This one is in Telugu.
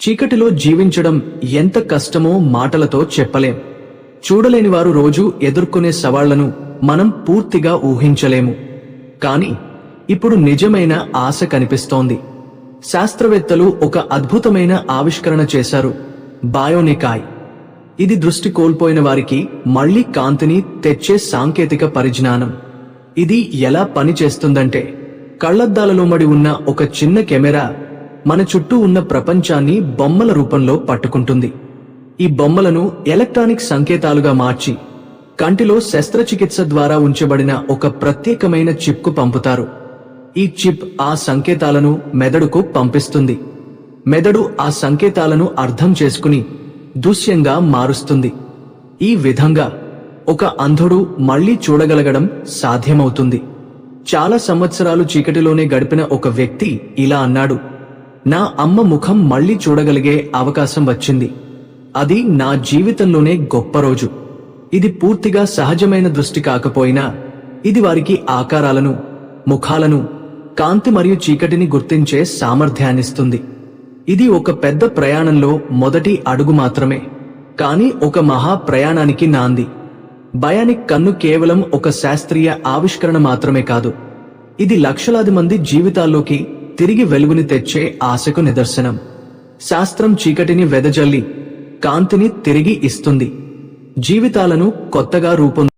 చీకటిలో జీవించడం ఎంత కష్టమో మాటలతో చెప్పలేం. చూడలేని వారు రోజు ఎదుర్కొనే సవాళ్ళను మనం పూర్తిగా ఊహించలేము. కాని ఇప్పుడు నిజమైన ఆశ కనిపిస్తోంది. శాస్త్రవేత్తలు ఒక అద్భుతమైన ఆవిష్కరణ చేశారు బయోనికాయ్. ఇది దృష్టి కోల్పోయిన వారికి మళ్ళీ కాంతిని తెచ్చే సాంకేతిక పరిజ్ఞానం. ఇది ఎలా పనిచేస్తుందంటే కళ్ళద్దాలలో మడి ఉన్న ఒక చిన్న కెమెరా మన చుట్టూ ఉన్న ప్రపంచాన్ని బొమ్మల రూపంలో పట్టుకుంటుంది. ఈ బొమ్మలను ఎలక్ట్రానిక్ సంకేతాలుగా మార్చి కంటిలో శస్త్రచికిత్స ద్వారా ఉంచబడిన ఒక ప్రత్యేకమైన చిప్కు పంపుతారు. ఈ చిప్ ఆ సంకేతాలను మెదడుకు పంపిస్తుంది. మెదడు ఆ సంకేతాలను అర్థం చేసుకుని దృశ్యంగా మారుస్తుంది. ఈ విధంగా ఒక అంధుడు మళ్ళీ చూడగలగడం సాధ్యమవుతుంది. చాలా సంవత్సరాలు చీకటిలోనే గడిపిన ఒక వ్యక్తి ఇలా అన్నాడు. నా అమ్మ ముఖం మళ్ళీ చూడగలిగే అవకాశం వచ్చింది. అది నా జీవితంలోనే గొప్ప రోజు. ఇది పూర్తిగా సహజమైన దృష్టి కాకపోయినా ఇది వారికి ఆకారాలను ముఖాలను కాంతి మరియు చీకటిని గుర్తించే సామర్థ్యాన్నిస్తుంది ఇది ఒక పెద్ద ప్రయాణంలో మొదటి అడుగు మాత్రమే. కానీ ఒక మహా ప్రయాణానికి నాంది. భయానిక్ కన్ను కేవలం ఒక శాస్త్రీయ ఆవిష్కరణ మాత్రమే కాదు. ఇది లక్షలాది మంది జీవితాల్లోకి తిరిగి వెలుగుని తెచ్చే ఆశకు నిదర్శనం. శాస్త్రం చీకటిని వెదజల్లి కాంతిని తిరిగి ఇస్తుంది. జీవితాలను కొత్తగా రూపొంది